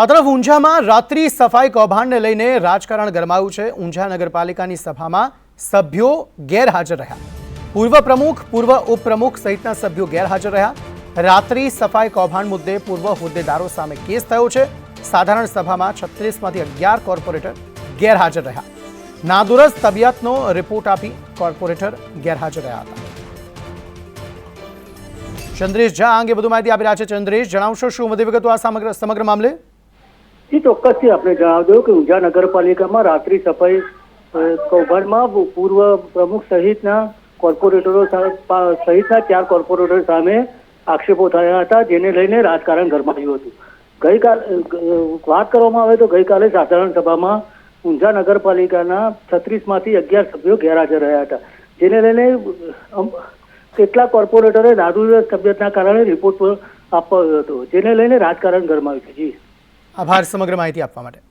આ તરફ ઊંઝામાં રાત્રિ સફાઈ કૌભાંડને લઈને રાજકારણ ગરમાયું છે. ઊંઝા નગરપાલિકાની સભામાં સભ્યો ગેરહાજર રહ્યા. પૂર્વ પ્રમુખ, પૂર્વ ઉપપ્રમુખ સહિતના સભ્યો ગેરહાજર રહ્યા. રાત્રિ સફાઈ કૌભાંડ મુદ્દે પૂર્વ હોદ્દેદારો સામે કેસ થયો છે. સાધારણ સભામાં છત્રીસમાંથી અગિયાર કોર્પોરેટર ગેરહાજર રહ્યા. નાદુરસ્ત તબિયતનો રિપોર્ટ આપી કોર્પોરેટર ગેરહાજર રહ્યા હતા. ચંદ્રેશ ઝા અંગે વધુ માહિતી આપી રહ્યા છે. ચંદ્રેશ, જણાવશો શું? વધુ વિગતો આ સમગ્ર સમગ્ર મામલે? જી ચોક્કસથી આપણે જણાવી દઉં કે ઊંઝા નગરપાલિકામાં રાત્રિ સફાઈ કૌભાંડમાં પૂર્વ પ્રમુખ સહિતના કોર્પોરેટરો સહિતના ચાર કોર્પોરેટર સામે આક્ષેપો થયા હતા, જેને લઈને રાજકારણ ગરમાયું હતું. ગઈકાલ વાત કરવામાં આવે તો ગઈકાલે સાધારણ સભામાં ઊંઝા નગરપાલિકાના છત્રીસમાંથી અગિયાર સભ્યો ગેરહાજર રહ્યા હતા, જેને લઈને કેટલાક કોર્પોરેટરે દારૂ તબિયતના કારણે રિપોર્ટ આપવા હતો, જેને લઈને રાજકારણ ગરમાયું છે. જી. આભાર સમગ્ર માહિતી આપવા માટે.